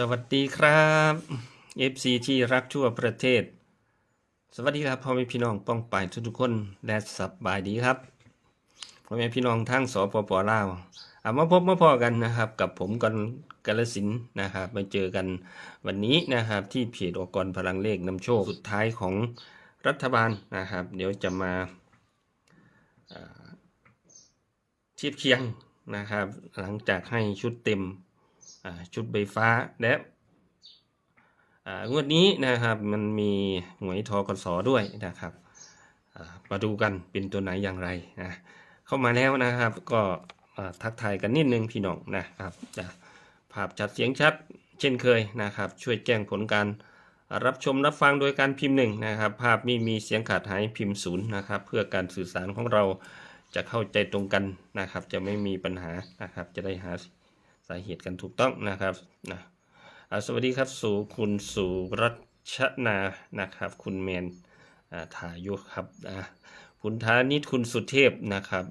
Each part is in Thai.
สวัสดีครับ FC ที่รักทั่วประเทศ สวัสดีครับพ่อแม่พี่น้องป้องไปทุกทุกคนและสบายดีครับพ่อแม่พี่น้องทั้งสปปลาวเอามาพบมาพอกันนะครับ กับผมกันกาลสินนะครับมาเจอกันวันนี้นะครับ ที่เพจองค์กรพลังเลขนำโชคสุดท้ายของรัฐบาลนะครับ เดี๋ยวจะมาเทียบเคียงนะครับ หลังจากให้ชุดเต็ม ชุดใบฟ้าและงวดนี้นะครับมันมีหวยทกสด้วยนะครับมาดูกันเป็นตัวไหนอย่างไรนะเข้ามาแล้วนะครับก็ทักทายกันนิดนึงพี่น้องนะครับจะภาพชัดเสียงชัดเช่นเคยนะครับ ช่วยแจ้งผลการรับชมรับฟังโดยการพิมพ์หนึ่งนะครับ ภาพไม่มีเสียงขาดหายพิมพ์ศูนย์นะครับ เพื่อการสื่อสารของเราจะเข้าใจตรงกันนะครับ จะไม่มีปัญหานะครับ จะได้หา สาเหตุกันถูกต้องนะครับนะอ่าสวัสดีครับสู่คุณสุรัชนานะครับ คุณเมนอ่าถายุครับอ่าคุณธานิตคุณสุเทพนะครับ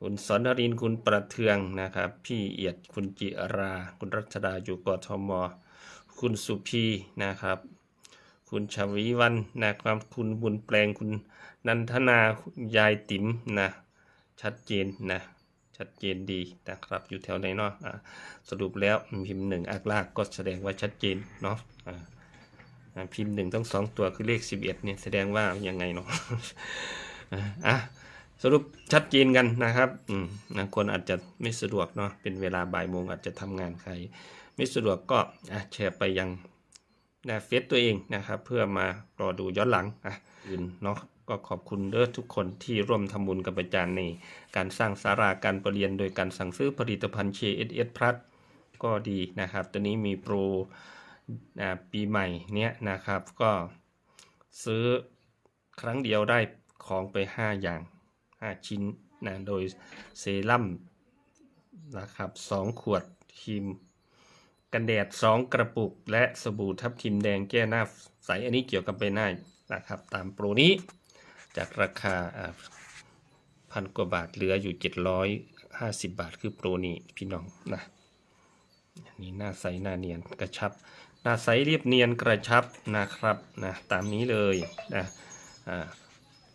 คุณสอนรินคุณประเทืองนะครับ พี่เอียดคุณจิรา คุณรัชดาอยู่กทม คุณสุพีนะครับ คุณชวีวันนะครับ คุณบุญแปลงคุณนันทนา ยายติ๋มนะ ชัดเจนนะ ชัดเจนดีนะครับอยู่แถวไหนเนาะอ่าสรุปแล้วพิมพ์หนึ่งอักลากก็แสดงว่าชัดเจนเนาะพิมพ์หนึ่งต้องสองตัวคือเลขสิบเอ็ดเนี่ยแสดงว่ายังไงเนาะอะสรุปชัดเจนกันนะครับอืมบางคนอาจจะไม่สะดวกเนาะเป็นเวลาบ่ายโมงอาจจะทำงานใคร ไม่สะดวกก็แชร์ไปยังหน้าเฟซตัวเองนะครับ เพื่อมารอดูย้อนหลังอะ อื่นเนาะก็ขอบคุณเด้อทุกคนที่ร่วมทำบุญกับอาจารย์ในการสร้างสาราการประเรียนโดยการสั่งซื้อผลิตภัณฑ์ KSS Plus ก็ดีนะครับตัวนี้มีโปรปีใหม่เนี้ยนะครับก็ซื้อครั้งเดียวได้ของไป 5 อย่าง 5 ชิ้นนะโดยเซรั่มนะครับ 2 ขวดครีมกันแดด 2 กระปุก และสบู่ทับทิมแดงแก้หน้าใส อันนี้เกี่ยวกับใบหน้า นะครับ ตามโปรนี้จากราคาพันกว่าบาทเหลืออยู่เจ็ดร้อยห้าสิบบาทคือโปรนี่พี่น้องนะอันนี่หน้าใสหน้าเนียนกระชับ หน้าใสเรียบเนียนกระชับนะครับนะตามนี้เลยนะอ่า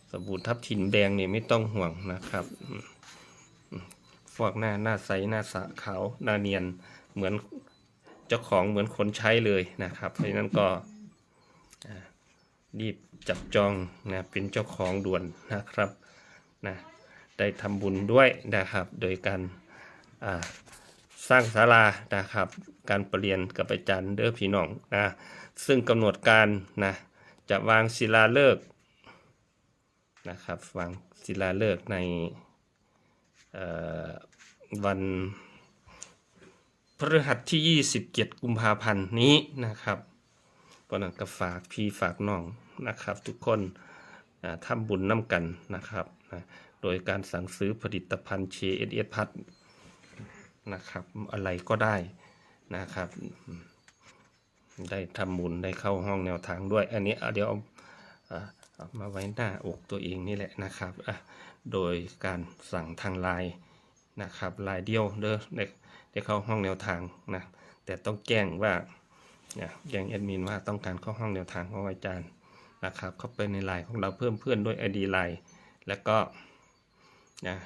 สบู่ทับทิมแดงเนี่ยไม่ต้องห่วงนะครับฟอกหน้าหน้าใสหน้าสะขาวหน้าเนียนเหมือนเจ้าของเหมือนคนใช้เลยนะครับ เพราะฉะนั้นก็ รีบจับจองนะเป็นเจ้าของด่วนนะครับนะได้ทำบุญด้วยนะครับ โดยการสร้างศาลานะครับ การประเรียนกับอาจารย์เด้อพี่น้องนะซึ่งกำหนดการนะจะวางศิลาฤกษ์นะครับวางศิลาฤกษ์ในวันพฤหัสที่ 27 กุมภาพันธ์นี้นะครับเพราะนั้นก็ฝากพี่ฝากน้อง นะครับทุกคนอ่าทำบุญน้ำกันนะครับนะโดยการสั่งซื้อผลิตภัณฑ์ KSS พัดนะครับอะไรก็ได้นะครับ ได้ทำบุญได้เข้าห้องแนวทางด้วย อันนี้เดี๋ยวเอามาไว้หน้าอกตัวเองนี่แหละนะครับโดยการสั่งทางไลน์นะครับไลน์เดียวเด้อได้ได้เข้าห้องแนวทางนะแต่ต้องแจ้งว่าแจ้งแอดมินว่าต้องการเข้าห้องแนวทางของอาจารย์ นะครับ เข้าไปในไลน์ของเราเพิ่มเพื่อนด้วย ID ไลน์แล้วก็นะ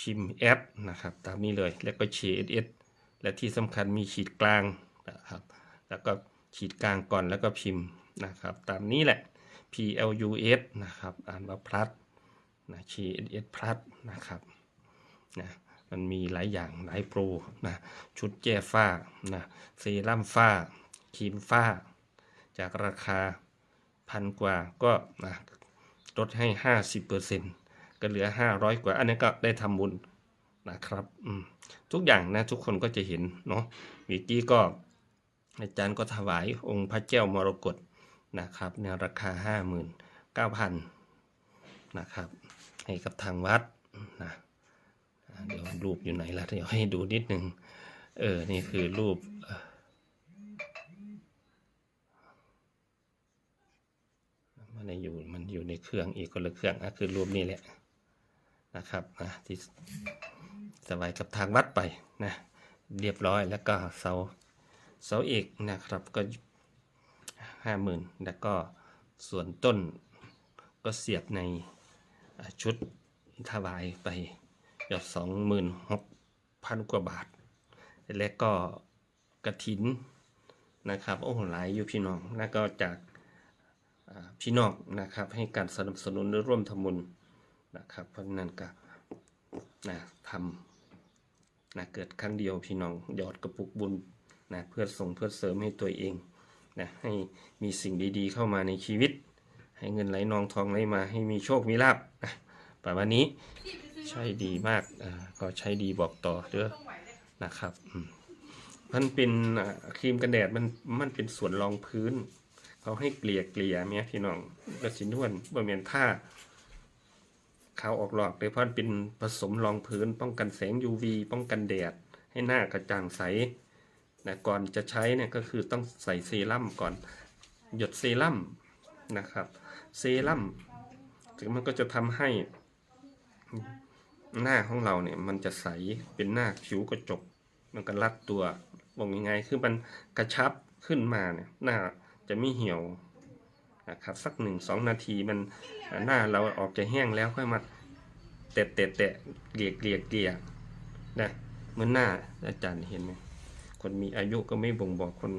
พิมพ์แอปนะครับ ตามนี้เลยแล้วก็ CSS และที่สำคัญมีขีดกลางนะครับแล้วก็ขีดกลางก่อนแล้วก็พิมพ์นะครับ ตามนี้แหละ PLUS นะครับอ่านว่า plus นะ CSS plus นะครับนะมันมีหลายอย่างหลายโปรนะชุดแก้ฝ้านะเซรั่มฝ้าครีมฝ้า จากราคา พันกว่าก็นะลดให้ 50%ก็เหลือ 500 กว่า อันนี้ก็ได้ทำบุญนะครับอืทุกอย่างนะทุกคนก็จะเห็นเนาะวิกี้ก็อาจารย์ก็ถวายองค์พระเจ้ามรกตนะครับในราคา 59,000นะครับให้กับทางวัดนะเดี๋ยวรูปอยู่ไหนล่ะเดี๋ยวให้ดูนิดนึงเออ นี่คือรูปเอ่อ มันในอยู่มันอยู่ในเครื่องอีกคนละเครื่องอะคือรูปนี้แหละนะครับอะที่สบายกับทางวัดไปนะเรียบร้อยแล้วก็เสาเสาเอกนะครับก็ห้าหมื่นแล้วก็ส่วนต้นก็เสียบในชุดถวายไปเกือบสองหมื่นหกพันกว่าบาท และก็กระถินนะครับ โอ้หลายอยู่พี่น้อง แล้วก็จาก พี่น้องนะครับ ให้การสนับสนุนหรือร่วมทำบุญนะครับ เพราะนั้นก็นะทำนะเกิดครั้งเดียวพี่น้องหยอดกระปุกบุญนะเพื่อส่งเพื่อเสริมให้ตัวเองนะให้มีสิ่งดีๆเข้ามาในชีวิต ให้เงินไหลนองทองไหลมาให้มีโชคมีลาบนะประมาณนี้ใช่ดีมากอ่าก็ใช้ดีบอกต่อเด้อนะครับมันเป็นครีมกันแดดมันมันเป็นส่วนรองพื้น เขาให้เกลี่ยเกลี่ยเมียพี่น้องกระสินวนบ่เมียนท่าขาวออกหลอกเลยเพราะมันเป็นผสมรองพื้นป้องกันแสง UV ป้องกันแดด ให้หน้ากระจ่างใสนะก่อนจะใช้เนี่ยก็คือต้องใส่เซรั่มก่อน หยดเซรั่มนะครับ เซรั่มถึงมันก็จะทำให้หน้าของเราเนี่ยมันจะใสเป็นหน้าผิวกระจก มันก็รัดตัวบอกยังไงคือมันกระชับขึ้นมาเนี่ยหน้า จะไม่เหี่ยวนะครับสักหนึ่งสองนาทีมันหน้าเราออกจะแห้งแล้วค่อยมาแตะแตะแตะเกลี่ยเกลี่ยเกลี่ยนะเหมือนหน้าอาจารย์เห็นไหมคนมีอายุก็ไม่บ่งบอกคน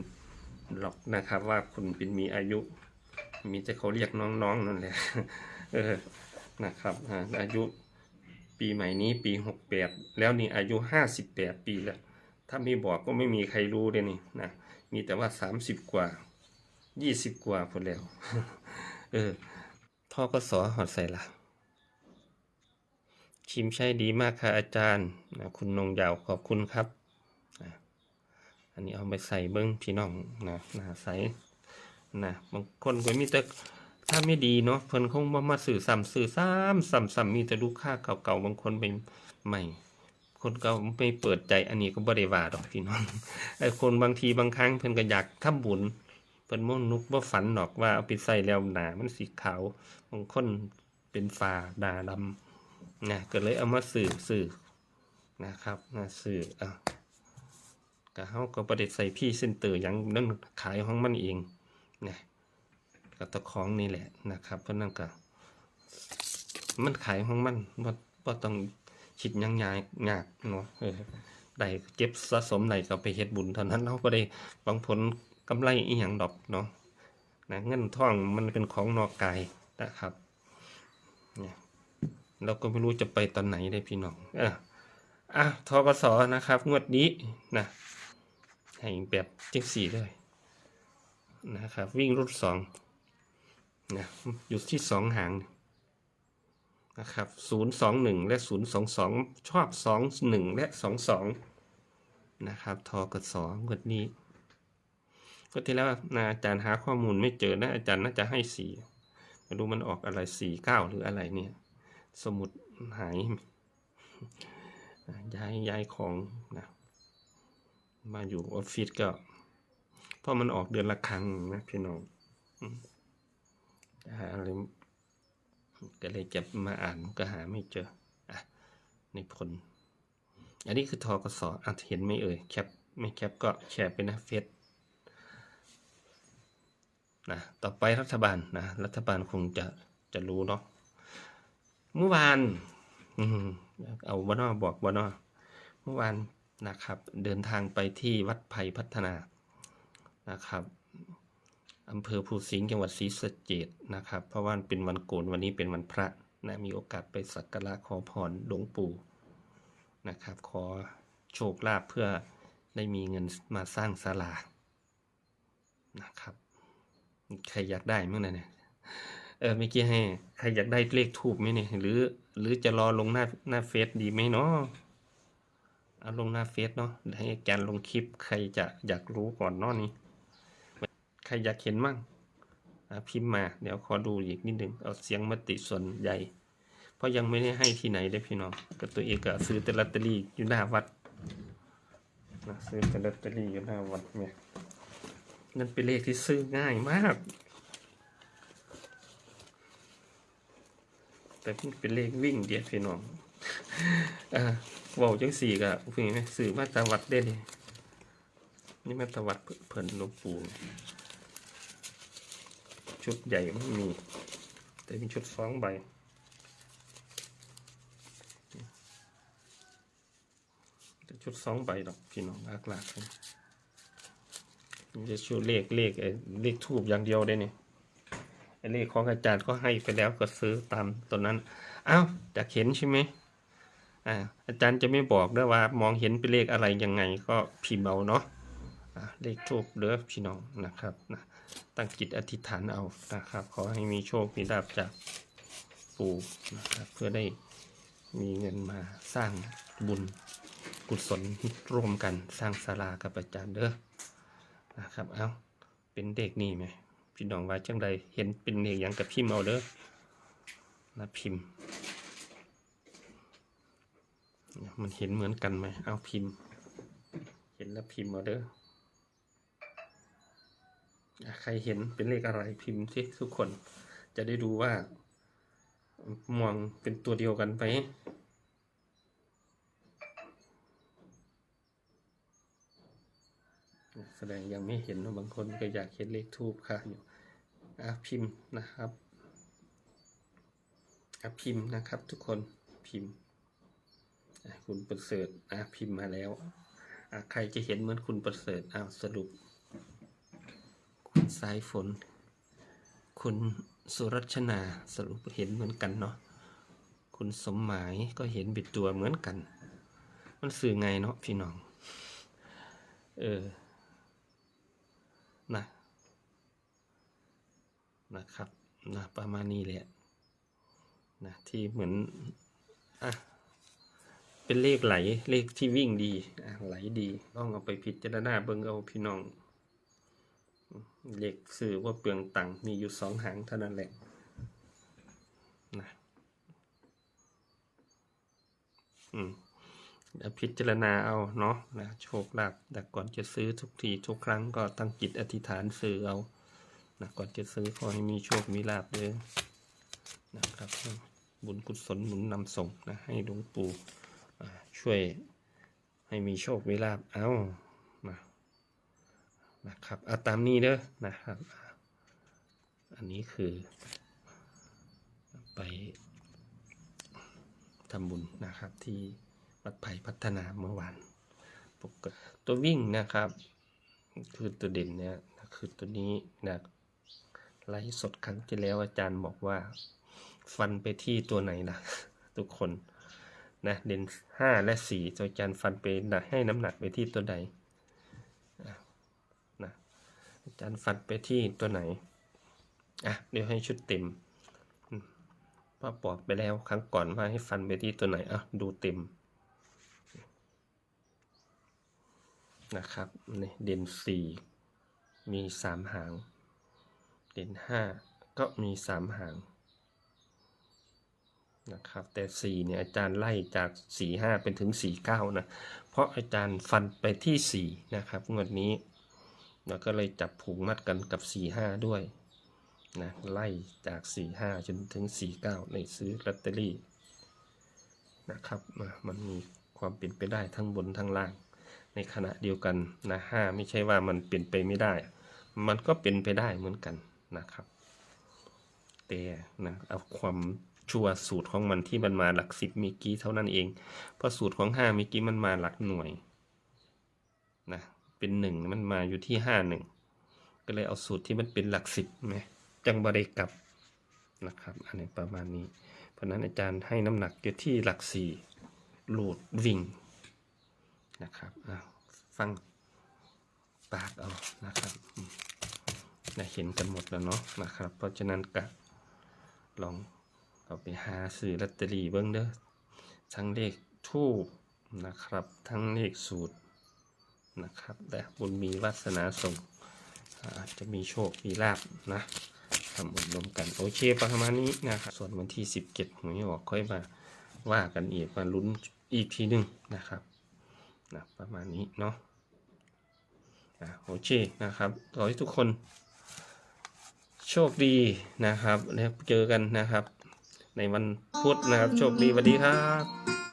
หรอกนะครับ ว่าคุณเป็นมีอายุ มีแต่เขาเรียกน้องๆนั่นแหละเออนะครับอายุปีใหม่นี้ปีหกแปดแล้วนี่อายุห้าสิบแปดปีแล้วถ้าไม่บอกก็ไม่มีใครรู้เลยนี่นะมีแต่ว่าสามสิบกว่า ยี่สิบกว่าพอแล้ว เออท่อก็สอหอดใส่ละชิมใช่ดีมากค่ะอาจารย์นะคุณนงยาวขอบคุณครับอะอันนี้เอาไปใส่เบิ้งพี่น้องนะหนาใสนะบางคนก็มีแต่ถ้าไม่ดีเนาะเพิ่นคงบ่มาสื่อซ้ำสื่อซ้ำซ้ำซ้ำมีแต่ลูกค้าเก่าๆบางคนไปใหม่ คนเก่าไม่เปิดใจอันนี้ก็บ่ได้ว่าดอกพี่น้องไอ้คนบางทีบางครั้งเพิ่นก็อยากทำบุญเพิ่นบ่นุกบ่ฝันดอกว่าเอาไปใส่แล้วหนามันสีขาวบางคนเป็นฟ้าดาดำนะก็เลยเอามาสื่อสื่อนะครับมาสื่ออะก็เฮาก็บ่ได้ใส่พี่เส้นเตอร์ยังนั่นขายของมันเองนะก็ตะของนี่แหละนะครับ เพราะนั้นก็มันขายของมันบ่บ่ต้องคิดยังยากยากเนาะได้เก็บสะสมได้ก็ไปเฮ็ดบุญเท่านั้นเราก็ได้บางผล กำไรอีหยังดอกเนาะนะเงินทองมันเป็นของนอกกายนะครับเนี่ยเราก็ไม่รู้จะไปตอนไหนได้พี่น้องเอออะทกสนะครับ งวดนี้นะให้แบบเจ็กสี่เลยนะครับ วิ่งรุ่นสองนะอยู่ที่สองหางนะครับ021และ022ชอบ21และ22นะครับทอกสองวดนี้ ก็ที่แล้วนะอาจารย์หาข้อมูลไม่เจอนะอาจารย์น่าจะให้สี่ม่รู้มันออกอะไรสี่เก้าหรืออะไรเนี่ย สมุดหายย้ายย้ายของนะมาอยู่ออฟฟิศก็เพราะมันออกเดือนละครั้งนะพี่น้องอืมหาอะไรก็เลยจะมาอ่านก็หาไม่เจออะในผล อันนี้คือทอกสอะเห็นไหม่เอ่ยแคปไม่แคปก็แชร์ไปนะเฟซ นะต่อไปรัฐบาลนะรัฐบาลคงจะจะรู้เนาะเมื่อวานเอาบานอบอกบานอเมื่อวานนะครับ เดินทางไปที่วัดไผ่พัฒนานะครับอำเภอภูสิงห์จังหวัดศรีสะเกดนะครับ เพราะว่าเป็นวันโกนวันนี้เป็นวันพระนะมีโอกาสไปสักการะขอพรหลวงปู่นะครับ ขอโชคลาภเพื่อได้มีเงินมาสร้างศาลานะครับ ใครอยากได้มั้งนะเนี่ยเออเมื่อกี้ให้ใครอยากได้เลขทูบไหมเนี่ยหรือ หรือจะรอลงหน้าหน้าเฟซดีไหมเนาะเอาลงหน้าเฟซเนาะให้อาจารย์ลงคลิปใครจะอยากรู้ก่อนเนาะนี้ ใครอยากเห็นมั่งพิมพ์มาเดี๋ยวขอดูอีกนิดหนึ่งเอาเสียงมติส่วนใหญ่ เพราะยังไม่ได้ให้ที่ไหนได้พี่น้องกับตัวเองก็ซื้อแต่ลอตเตอรี่อยู่หน้าวัดนะซื้อแต่ลอตเตอรี่อยู่หน้าวัดเนี่ย นั่นเป็นเลขที่ซื้อง่ายมาก แต่เป็นเลขวิ่งเดียวพี่น้องอ่าว่าจังสี่ก็เพิ่ไหมซื้อมาจาวัดได้เลยนี่มาตวัดเพิ่นหลวงปู่ชุดใหญ่ไม่มี แต่มีชุดสองใบชุดสองใบดอกพี่น้องลากหลากเลย จะชุดเลขเลขไอ้เลขทูบอย่างเดียวได้นี่ไอ้เลขของอาจารย์ก็ให้ไปแล้วก็ซื้อตามตัวนั้นอ้าวอยากเห็นใช่ไหมอ่าอาจารย์จะไม่บอกด้วยว่ามองเห็นเป็นเลขอะไรยังไงก็พิมพ์เอาเนาะเลขทูบเด้อพี่น้องนะครับนะตั้งจิตอธิษฐานเอานะครับ ขอให้มีโชคมีลาบจากปู่นะครับเพื่อได้มีเงินมาสร้างบุญกุศลร่วมกันสร้างศาลากับอาจารย์เด้อ นะครับ เอาเป็นเด็กนี่ไหมพี่น้องว่าจังใดเห็นเป็นเด็กอย่างกับพิมพ์เอาเด้อนะพิมพ์ มันเห็นเหมือนกันไหมเอาพิมพ์ เห็นแล้วพิมพ์เอาเด้อใครเห็นเป็นเลขอะไรพิมพ์สิทุกคนจะได้ดูว่ามองเป็นตัวเดียวกันไหม แสดงยังไม่เห็นเนอะบางคนก็อยากเห็นเลขทูบค่ะอยู่อะพิมพ์นะครับอะพิมพ์นะครับทุกคนพิมพ์คุณประเสริฐอะพิมพ์มาแล้วอะใครจะเห็นเหมือนคุณประเสริฐอ้าวสรุป คุณสายฝน คุณสุรัชนาสรุปเห็นเหมือนกันเนาะคุณสมหมายก็เห็นบิดตัวเหมือนกัน มันสื่อไงเนาะพี่น้อง เออ นะนะครับนะประมาณนี้แหละนะที่เหมือนอะเป็นเลขไหลเลขที่วิ่งดีอะไหลดีต้องเอาไปพิจารณาเบิ่งเอาพี่น้อง เลขสื่อว่าเปลืองตังมีอยู่สองหางเท่านั้นแหละนะอืม พิจารณาเอาเนาะนะโชคลาภแต่ก่อนจะซื้อทุกทีทุกครั้งก็ตั้งจิตอธิษฐานซื้อเอานะก่อนจะซื้อขอให้มีโชคมีลาภเลยนะครับ บุญกุศลหนุนนำส่งนะให้หลวงปู่ช่วยให้มีโชคมีลาบเอานะนะครับเอาตามนี้เด้อนะครับ อันนี้คือ ไปทำบุญนะครับที่ วัดไผ่พัฒนาเมื่อวานปกติตัววิ่งนะครับ คือตัวเด่นเนี่ยคือตัวนี้นะไลฟ์สดครั้งที่แล้วอาจารย์บอกว่า ฟันไปที่ตัวไหนนะทุกคนนะเด่นห้าและสี่โดยอาจารย์ฟันไปนะให้น้ำหนักไปที่ตัวใดอะนะอาจารย์ฟันไปที่ตัวไหนอะเดี๋ยวให้ชุดเต็มอืมเพราบอกไปแล้วครั้งก่อนว่าให้ฟันไปที่ตัวไหนอะดูเต็ม นะครับนี่เด่นสี่มีสามหาง เด่นห้าก็มีสามหางนะครับแต่สี่เนี่ยอาจารย์ไล่จากสี่ห้าเป็นถึงสี่เก้านะเพราะอาจารย์ฟันไปที่สี่นะครับงวดนี้เราก็เลยจับผูกมัดกันกับสี่ห้าด้วยนะไล่จากสี่ห้าจนถึงสี่เก้าในซื้อลอตเตอรี่นะครับมันมีความเป็นไปได้ทั้งบนทั้งล่าง ในขณะเดียวกันนะห้าไม่ใช่ว่ามันเป็นไปไม่ได้ มันก็เป็นไปได้เหมือนกันนะครับ แต่นะเอาความชัวสูตรของมันที่มันมาหลักสิบมีกี้เท่านั้นเอง เพราะสูตรของห้ามีกี้มันมาหลักหน่วยนะเป็นหนึ่งมันมาอยู่ที่ห้าหนึ่งก็เลยเอาสูตรที่มันเป็นหลักสิบไหมจังบริกลับนะครับอันนี้ประมาณนี้ เพราะนั้นอาจารย์ให้น้ำหนักอยู่ที่หลักสี่หลดวิ่ง นะครับฟังปากเอานะครับนะเห็นกันหมดแล้วเนาะนะครับ เพราะฉะนั้นกะลองเอาไปหาซื้อลอตเตอรี่เบิ้งเด้อทั้งเลขทูบนะครับ ทั้งเลขสูตรนะครับ แต่บุญมีวาสนาส่งอาจจะมีโชค มีลาบนะทำบุญรวมกัน โอเคประมาณนี้นะครับส่วนวันที่ 17หวยออกค่อยมาว่ากันอีกมาลุ้นอีกทีหนึ่งนะครับ นะประมาณนี้เนาะะโอเคนะครับขอให้ทุกคนโชคดีนะครับแล้วเจอกันนะครับ ในวันพุธนะครับ โชคดีสวัสดีครับ